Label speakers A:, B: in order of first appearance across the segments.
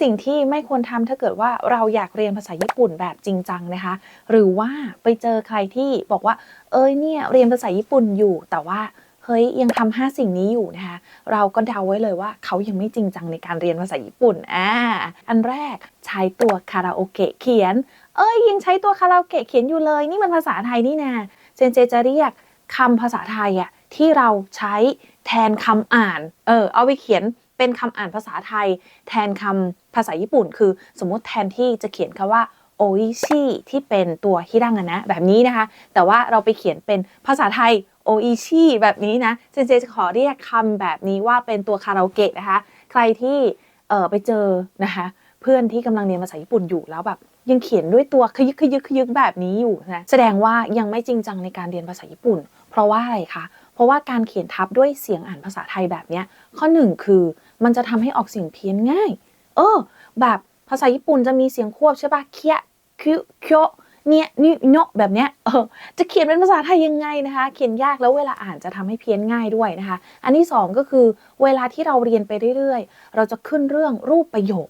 A: สิ่งที่ไม่ควรทำถ้าเกิดว่าเราอยากเรียนภาษาญี่ปุ่นแบบจริงจังนะคะ หรือว่าไปเจอใครที่บอกว่า เอ้ยเนี่ยเรียนภาษาญี่ปุ่นอยู่ แต่ว่าเฮ้ยยังทำห้าสิ่งนี้อยู่นะคะ เราก็เดาไว้เลยว่าเขายังไม่จริงจังในการเรียนภาษาญี่ปุ่นอ่าอันแรกใช้ตัวคาราโอเกะเขียน เอ้ยยังใช้ตัวคาราโอเกะเขียนอยู่เลย นี่มันภาษาไทยนี่นาเจนเจจะเรียกคำภาษาไทยอะที่เราใช้แทนคำอ่าน เออเอาไปเขียน เป็นคำอ่านภาษาไทย แทนคำภาษาญี่ปุ่น คือสมมติแทนที่จะเขียนคำว่าโออิชิที่เป็นตัวฮิรังนะแบบนี้นะคะ แต่ว่าเราไปเขียนเป็นภาษาไทยโออิชิแบบนี้นะเจนเจจะขอเรียกคำแบบนี้ว่าเป็นตัวคาราโอเกะนะคะ ใครที่เออไปเจอนะคะเพื่อนที่กำลังเรียนภาษาญี่ปุ่นอยู่แล้วแบบยังเขียนด้วยตัวขยึกขยึกขยึกแบบนี้อยู่นะแสดงว่ายังไม่จริงจังในการเรียนภาษาญี่ปุ่น เพราะว่าอะไรคะเราะว่าการเขียนทับด้วยเสียงอ่านภาษาไทยแบบเนี้ยข้อหนึ่งคือมันจะทำให้ออกเสียงเพี้ยนง่าย เออ แบบภาษาญี่ปุ่นจะมีเสียงควบใช่ปะเคียคิเคียเนี่ยนี่โนะแบบเนี้ยเออจะเขียนเป็นภาษาไทยยังไงนะคะ เขียนยากแล้วเวลาอ่านจะทำให้เพี้ยนง่ายด้วยนะคะ อันที่สองก็คือเวลาที่เราเรียนไปเรื่อยๆ เราจะขึ้นเรื่องรูปประโยค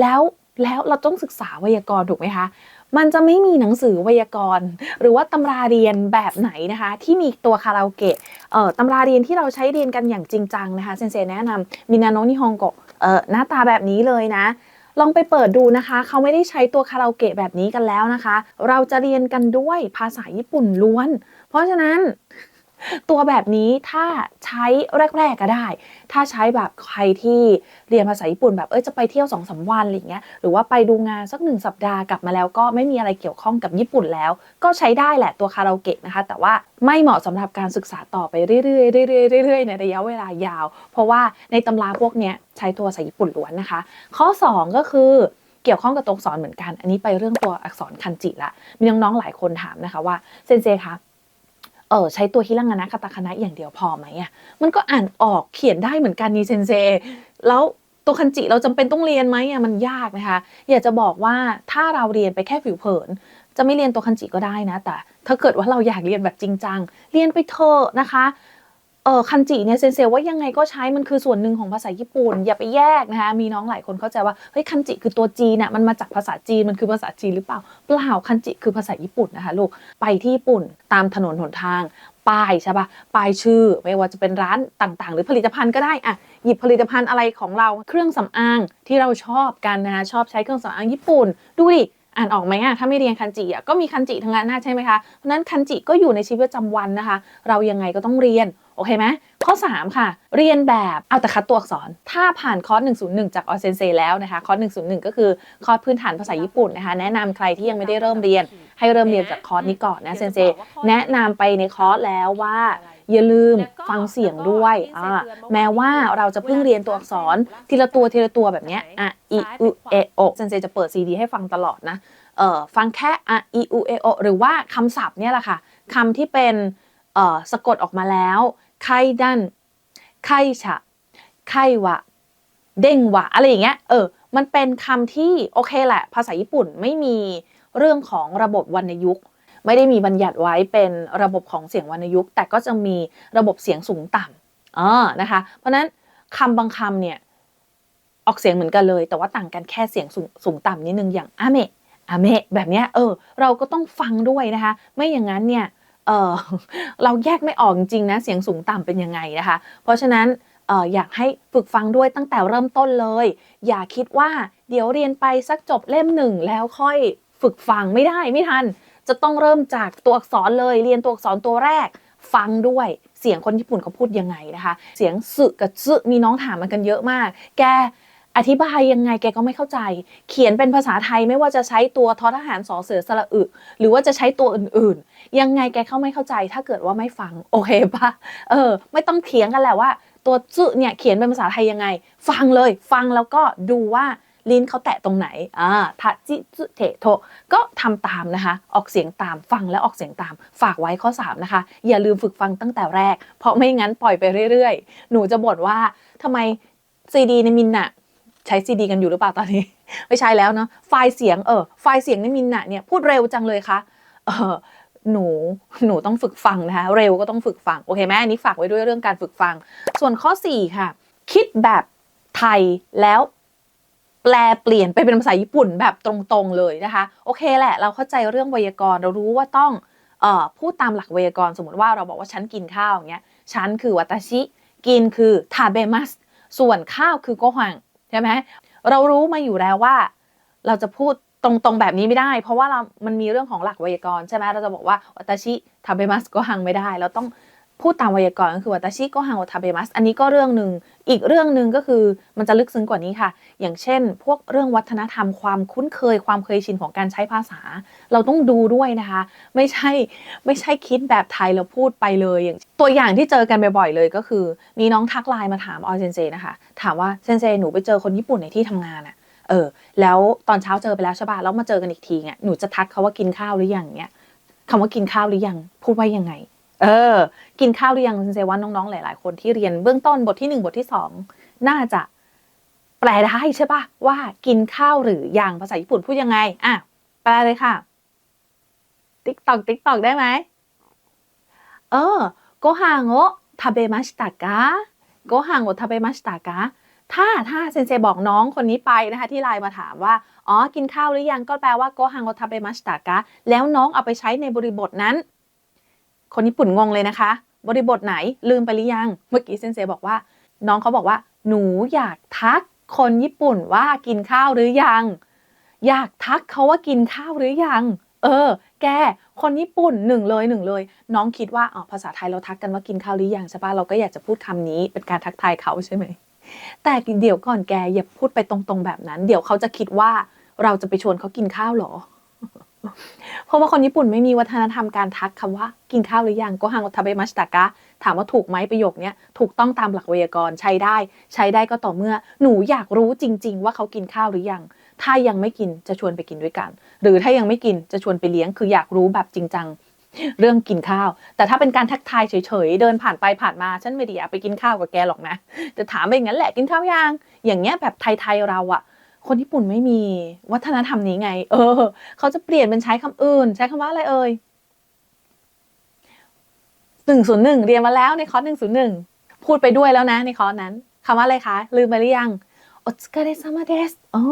A: แล้วแล้วเราต้องศึกษาไวยากรณ์ถูกไหมคะ มันจะไม่มีหนังสือไวยากรณ์ หรือว่าตำราเรียนแบบไหนนะคะ ที่มีตัวคาราโอเกะเอ่อตำราเรียนที่เราใช้เรียนกันอย่างจริงจังนะคะเซนเซแนะนำมินาโนนิฮงโกะเอ่อหน้าตาแบบนี้เลยนะลองไปเปิดดูนะคะ เขาไม่ได้ใช้ตัวคาราโอเกะแบบนี้กันแล้วนะคะ เราจะเรียนกันด้วยภาษาญี่ปุ่นล้วน เพราะฉะนั้น ตัวแบบนี้ถ้าใช้แรก ๆก็ได้ ถ้าใช้แบบใครที่เรียนภาษาญี่ปุ่นแบบเอ้ยจะไปเที่ยวสองสาวันอะไรอย่างเงี้ยหรือว่าไปดูงานสักหนึ่งสัปดาห์กลับมาแล้ว ก็ไม่มีอะไรเกี่ยวข้องกับญี่ปุ่นแล้ว ก็ใช้ได้แหละตัวคาราโอเกะนะคะ แต่ว่าไม่เหมาะสำหรับการศึกษาต่อไปเรื่อยๆเรื่อยๆเรื่อยๆในระยะเวลายาว เพราะว่าในตำราพวกเนี้ยใช้ตัวภาษาญี่ปุ่นล้วนนะคะ ข้อ 2 ก็คือเกี่ยวข้องกับตัวอักษรเหมือนกัน อันนี้ไปเรื่องตัวอักษรคันจิละ มีน้องๆหลายคนถามนะคะว่าเซนเซคะ เออใช้ตัวฮิรังานะคาตาคานะอย่างเดียวพอไหมอะมันก็อ่านออกเขียนได้เหมือนกันนี่เซนเซแล้วตัวคันจิเราจำเป็นต้องเรียนไหมอะมันยากนะคะ อยากจะบอกว่าถ้าเราเรียนไปแค่ผิวเผิน จะไม่เรียนตัวคันจิก็ได้นะ แต่ ถ้าเกิดว่าเราอยากเรียนแบบจริงจังเรียนไปเถอะนะคะ เออคันจิเนี่ยเซนเซว่ายังไงก็ใช้มันคือส่วนหนึ่งของภาษาญี่ปุ่น อย่าไปแยกนะคะมีน้องหลายคนเข้าใจว่าเฮ้ยคันจิคือตัวจีนน่ะมันมาจากภาษาจีนมันคือภาษาจีนหรือเปล่าเปล่าคันจิคือภาษาญี่ปุ่นนะคะลูกไปที่ญี่ปุ่นตามถนนหนทางป้ายใช่ปะป้ายชื่อไม่ว่าจะเป็นร้านต่างๆ หรือผลิตภัณฑ์ก็ได้อะหยิบผลิตภัณฑ์อะไรของเราเครื่องสำอางที่เราชอบกันนะคะชอบใช้เครื่องสำอางญี่ปุ่นดูดิอ่านออกไหมอะถ้าไม่เรียนคันจิอะก็มีคันจิทั้งนั้นใช่ไหมคะเพราะฉะนั้นคันจิก็อยู่ในชีวิตประจำวันนะคะ เรายังไงก็ต้องเรียน โอเคไหมข้อ 3 ค่ะ เรียนแบบเอาแต่คัดตัวอักษร ถ้าผ่านคอร์ส 101 จากออเซนเซแล้วนะคะ คอร์ส 101 ก็คือคอร์สพื้นฐานภาษาญี่ปุ่นนะคะ แนะนำใครที่ยังไม่ได้เริ่มเรียน ให้เริ่มเรียนจากคอร์สนี้ก่อนนะเซนเซแนะนำไปในคอร์สแล้วว่าอย่าลืมฟังเสียงด้วยอแม้ว่าเราจะเพิ่งเรียนตัวอักษร ทีละตัวทีละตัวแบบนี้อะอีอุเอโอเซนเซจะเปิดซีดีให้ฟังตลอดนะ เอ่อ ฟังแค่อะอีอุเอโอหรือว่าคำศัพท์เนี่ยแหละค่ะคำที่เป็น เอ่อ สะกดออกมาแล้ว ไคดันไคฉะไควะเด้งวะอะไรอย่างเงี้ย เออ มันเป็นคำที่โอเคแหละ ภาษาญี่ปุ่นไม่มีเรื่องของระบบวรรณยุกต์ ไม่ได้มีบัญญัติไว้เป็นระบบของเสียงวรรณยุกต์ แต่ก็จะมีระบบเสียงสูงต่ำอ่านะคะ เพราะนั้นคำบางคำเนี่ยออกเสียงเหมือนกันเลย แต่ว่าต่างกันแค่เสียงสูงสงต่ำนิดนึงอย่างอาเมะอาเมะแบบเนี้ยเออ เราก็ต้องฟังด้วยนะคะ ไม่อย่างนั้นเนี่ย เออเราแยกไม่ออกจริงๆนะเสียงสูงต่ำเป็นยังไงนะคะ เพราะฉะนั้นอยากให้ฝึกฟังด้วยตั้งแต่เริ่มต้นเลย อย่าคิดว่าเดี๋ยวเรียนไปสักจบเล่มหนึ่งแล้วค่อยฝึกฟังไม่ได้ไม่ทัน จะต้องเริ่มจากตัวอักษรเลย เรียนตัวอักษรตัวแรก ฟังด้วยเสียงคนญี่ปุ่นเขาพูดยังไงนะคะ เสียงสึกับซึมีน้องถามมากันเยอะมาก แก อธิบายยังไงแกก็ไม่เข้าใจ เขียนเป็นภาษาไทยไม่ว่าจะใช้ตัวทอทหารสอเสือสระอึ หรือว่าจะใช้ตัวอื่นๆ ยังไงแกเข้าไม่เข้าใจ ถ้าเกิดว่าไม่ฟังโอเคปะเออ ไม่ต้องเถียงกันแหละว่า ตัวจึเนี่ยเขียนเป็นภาษาไทยยังไง ฟังเลย ฟังแล้วก็ดูว่าลิ้นเขาแตะตรงไหนอ่าทะจิจุเทโท ก็ทำตามนะคะ ออกเสียงตาม ฟังและออกเสียงตาม ฝากไว้ข้อ 3 นะคะ อย่าลืมฝึกฟังตั้งแต่แรก เพราะไม่งั้นปล่อยไปเรื่อยๆ หนูจะบ่นว่าทำไมซีดีในมินอะ ใช้ซีดีกันอยู่หรือเปล่าตอนนี้ ไม่ใช่แล้วเนาะไฟล์เสียงเออไฟล์เสียงในมินอะเนี่ยพูดเร็วจังเลยคะเออหนูหนูต้องฝึกฟังนะคะเร็วก็ต้องฝึกฟังโอเคไหมอันนี้ฝากไว้ด้วยเรื่องการฝึกฟัง ส่วนข้อ 4 ค่ะ คิดแบบไทยแล้วแปลเปลี่ยนไปเป็นภาษาญี่ปุ่นแบบตรงๆเลยนะคะ โอเคแหละ เราเข้าใจเรื่องไวยากรณ์เรารู้ว่าต้องเออพูดตามหลักไวยากรณ์สมมติว่าเราบอกว่าฉันกินข้าวอย่างเงี้ยฉันคือวัตชิ กินคือทาเบมัสส่วนข้าวคือโกฮัง ใช่ไหมเรารู้มาอยู่แล้วว่า เราจะพูดตรงๆแบบนี้ไม่ได้ เพราะว่าเรามันมีเรื่องของหลักไวยากรณ์ใช่ไหมเราจะบอกว่าวัตชิทาเบมัสก็หังไม่ได้ เราต้อง พูดตามไวยากรณ์ก็คือวัตชิโกฮังวทาเบมัสอันนี้ก็เรื่องหนึ่งอีกเรื่องหนึ่งก็คือมันจะลึกซึ้งกว่านี้ค่ะ อย่างเช่น พวกเรื่องวัฒนธรรมความคุ้นเคยความเคยชินของการใช้ภาษา เราต้องดูด้วยนะคะ ไม่ใช่ไม่ใช่คิดแบบไทยแล้วพูดไปเลยอย่างตัวอย่างที่เจอกันบ่อยๆเลยก็คือ มีน้องทักไลน์มาถามออเซนเซนะคะ ถามว่าเซนเซหนูไปเจอคนญี่ปุ่นในที่ทำงานอะเออแล้วตอนเช้าเจอไปแล้วใช่ป่ะแล้วมาเจอกันอีกทีเนี่ยหนูจะทักเขาว่ากินข้าวหรือยังเนี่ยคำว่ากินข้าวหรือยัง พูดว่ายังไง เออ กินข้าวหรือยังเซนเซว่าน้องๆ หลาย ๆ คนที่เรียนเบื้องต้นบทที่หนึ่งบทที่สองน่าจะแปลได้ใช่ป่ะว่ากินข้าวหรือยังภาษาญี่ปุ่นพูดยังไง อะ แปลเลยค่ะ ติ๊กตอกติ๊กตอกได้ไหมเออโกฮังโอทาเบมาชิตากะโกฮังโอทาเบมาชิตากะถ้าถ้าเซนเซบอกน้องคนนี้ไปนะคะ ที่ไลน์มาถามว่า อ๋อ กินข้าวหรือยังก็แปลว่าโกฮังโอทาเบมาชิตากะแล้วน้องเอาไปใช้ในบริบทนั้น คนญี่ปุ่นงงเลยนะคะ บริบทไหนลืมไปหรือยัง เมื่อกี้เซนเซบอกว่า น้องเขาบอกว่า หนูอยากทักคนญี่ปุ่นว่ากินข้าวหรือยัง อยากทักเขาว่ากินข้าวหรือยัง เออ แก คนญี่ปุ่นหนึ่งเลยหนึ่งเลย น้องคิดว่าอ๋อภาษาไทยเราทักกันว่ากินข้าวหรือยังใช่ปะเราก็อยากจะพูดคำนี้เป็นการทักทายเขาใช่ไหมแต่เดี๋ยวก่อนแกอย่าพูดไปตรงๆแบบนั้น เดี๋ยวเขาจะคิดว่าเราจะไปชวนเขากินข้าวหรอ เพราะว่าคนญี่ปุ่นไม่มีวัฒนธรรมการทักคำว่ากินข้าวหรือยังก็ฮังทาเบมัสตากะถามว่าถูกไหมประโยคนี้ถูกต้องตามหลักไวยากรณ์ใช้ได้ ใช้ได้ก็ต่อเมื่อ หนูอยากรู้จริง ๆ ว่าเขากินข้าวหรือยัง ถ้ายังไม่กินจะชวนไปกินด้วยกัน หรือถ้ายังไม่กินจะชวนไปเลี้ยงคืออยากรู้แบบจริงจังเรื่องกินข้าว แต่ถ้าเป็นการทักทายเฉยๆ เดินผ่านไปผ่านมา ฉันไม่ได้อยากไปกินข้าวกับแกหรอกนะ จะถามไปอย่างนั้นแหละ กินข้าวยัง อย่างเงี้ยแบบไทยๆเราอะ คนญี่ปุ่นไม่มีวัฒนธรรมนี้ไง เออ เขาจะเปลี่ยนเป็นใช้คำอื่น ใช้คำว่าอะไรเอ่ยหนึ่งศูนย์หนึ่งเรียนมาแล้วในคอร์สหนึ่งศูนย์หนึ่งพูดไปด้วยแล้วนะในคอร์สนั้นคำว่าอะไรคะ ลืมไปหรือยังโอตสกาเรซามาเดสอ๋อ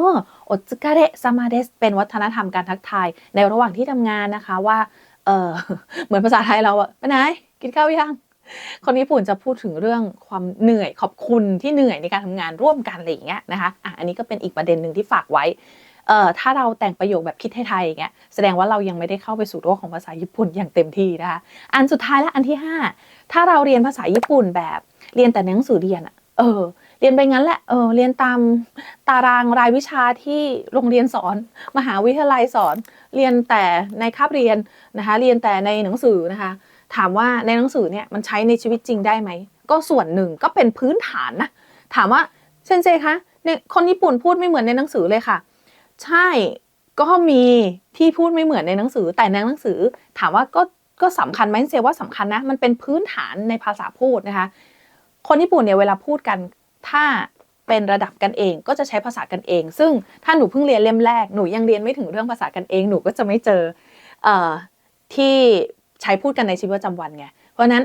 A: โอตสกาเรซามาเดสเป็นวัฒนธรรมการทักทายในระหว่างที่ทำงานนะคะว่า เออเหมือนภาษาไทยเราอะไปไหน กินข้าวยัง คนญี่ปุ่นจะพูดถึงเรื่องความเหนื่อยขอบคุณที่เหนื่อยในการทำงานร่วมกันอะไรอย่างเงี้ยนะคะอะอันนี้ก็เป็นอีกประเด็นหนึ่งที่ฝากไว้เอ่อถ้าเราแต่งประโยคแบบคิดไทยๆอย่างเงี้ยแสดงว่าเรายังไม่ได้เข้าไปสู่โลกของภาษาญี่ปุ่นอย่างเต็มที่นะคะอันสุดท้ายและอันที่ 5 ถ้าเราเรียนภาษาญี่ปุ่นแบบเรียนแต่หนังสือเรียนอะเออเรียนไปงั้นแหละ เออ เรียนตามตารางรายวิชาที่โรงเรียนสอน มหาวิทยาลัยสอน เรียนแต่ในคาบเรียนนะคะ เรียนแต่ในหนังสือนะคะ ถามว่าในหนังสือเนี่ยมันใช้ในชีวิตจริงได้ไหม ก็ส่วนหนึ่งก็เป็นพื้นฐานนะ ถามว่าเซนเซคะเนี่ยคนญี่ปุ่นพูดไม่เหมือนในหนังสือเลยค่ะ ใช่ก็มีที่พูดไม่เหมือนในหนังสือ แต่ในหนังสือ ถามว่าก็ก็สำคัญไหมเซว่าสำคัญนะ มันเป็นพื้นฐานในภาษาพูดนะคะ คนญี่ปุ่นเนี่ยเวลาพูดกันถ้าเป็นระดับกันเองก็จะใช้ภาษากันเอง ซึ่งถ้าหนูเพิ่งเรียนเล่มแรกหนูยังเรียนไม่ถึงเรื่องภาษากันเองหนูก็จะไม่เจอเอ่อที่ ใช้พูดกันในชีวิตประจำวันไง เพราะนั้น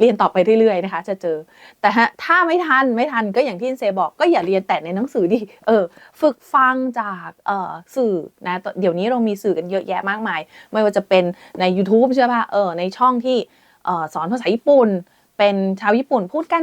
A: เรียนต่อไปเรื่อยๆนะคะ จะเจอ แต่ถ้าไม่ทันไม่ทันก็อย่างที่เซบอกก็อย่าเรียนแต่ในหนังสือดิเออฝึกฟังจากเอ่อสื่อนะเดี๋ยวนี้เรามีสื่อกันเยอะแยะมากมาย ไม่ว่าจะเป็นใน YouTube ใช่ป่ะเออในช่องที่เออสอนภาษาญี่ปุ่น เป็นชาวญี่ปุ่นพูดกัน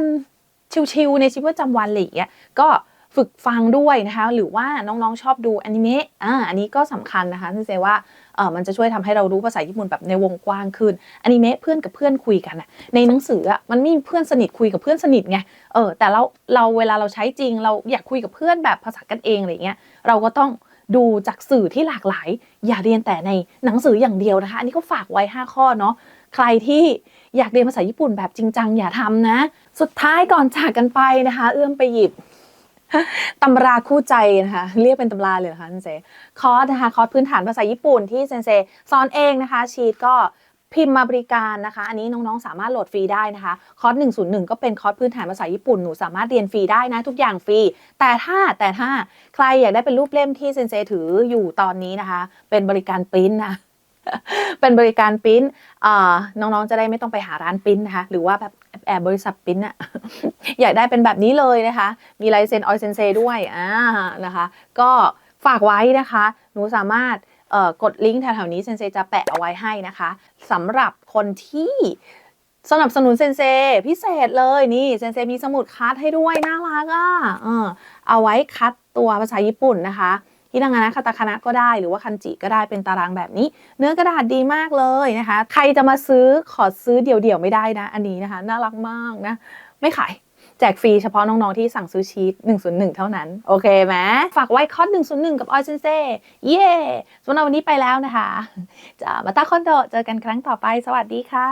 A: ชิวๆในชีวิตประจำวันอะไรอย่างเงี้ยก็ ฝึกฟังด้วยนะคะหรือว่าน้องๆชอบดูอนิเมะอ่าอันนี้ก็สำคัญนะคะที่เซว่าเออมันจะช่วยทำให้เรารู้ภาษาญี่ปุ่นแบบในวงกว้างขึ้นอนิเมะเพื่อนกับเพื่อนคุยกันอะในหนังสืออะมันไม่มีเพื่อนสนิทคุยกับเพื่อนสนิทไงเออแต่เราเราเวลาเราใช้จริง เราอยากคุยกับเพื่อนแบบภาษากันเองอะไรเงี้ยเราก็ต้องดูจากสื่อที่หลากหลาย อย่าเรียนแต่ในหนังสืออย่างเดียวนะคะ อันนี้ก็ฝากไว้ 5 ข้อเนาะใครที่อยากเรียนภาษาญี่ปุ่นแบบจริงจังอย่าทำนะ สุดท้ายก่อนจากกันไปนะคะ เอื้อมไปหยิบ ตำราคู่ใจนะคะ เรียกเป็นตำราเลยเหรอคะเซนเซคอร์สนะคะคอร์สพื้นฐานภาษาญี่ปุ่นที่เซนเซสอนเองนะคะ ชีตก็พิมพ์มาบริการนะคะ อันนี้น้องๆ สามารถโหลดฟรีได้นะคะ คอร์ส 101 ก็เป็นคอร์สพื้นฐานภาษาญี่ปุ่น หนูสามารถเรียนฟรีได้นะ ทุกอย่างฟรี แต่ถ้าแต่ถ้าใครอยากได้เป็นรูปเล่มที่เซนเซถืออยู่ตอนนี้นะคะ เป็นบริการปริ้นนะ เป็นบริการปริ้นอ่าน้องๆ จะได้ไม่ต้องไปหาร้านปริ้นนะคะ หรือว่าแบบ แอบบริษัทปิ้นอะอยากได้เป็นแบบนี้เลยนะคะ มีลายเซ็นออยเซนเซด้วยอ่านะคะ ก็ฝากไว้นะคะ หนูสามารถกดลิงก์แถวๆนี้เซนเซจะแปะเอาไว้ให้นะคะสำหรับคนที่สนับสนุนเซนเซพิเศษเลยนี่เซนเซมีสมุดคัดให้ด้วยน่ารักอะเออเอาไว้คัดตัวภาษาญี่ปุ่นนะคะ ฮินางานะคาตาคานะก็ได้หรือว่าคันจิก็ได้เป็นตารางแบบนี้ เนื้อกระดาษดีมากเลยนะคะ ใครจะมาซื้อขอซื้อเดี่ยวๆไม่ได้นะ อันนี้นะคะ น่ารักมากนะ ไม่ขายแจกฟรีเฉพาะน้องๆที่สั่งซื้อชีต101 เท่านั้น โอเคไหมฝากไว้คอร์ส101 กับออยเซนเซเย่สำหรับวันนี้ไปแล้วนะคะ จะมาตาคอนโดเจอกันครั้งต่อไป สวัสดีค่ะ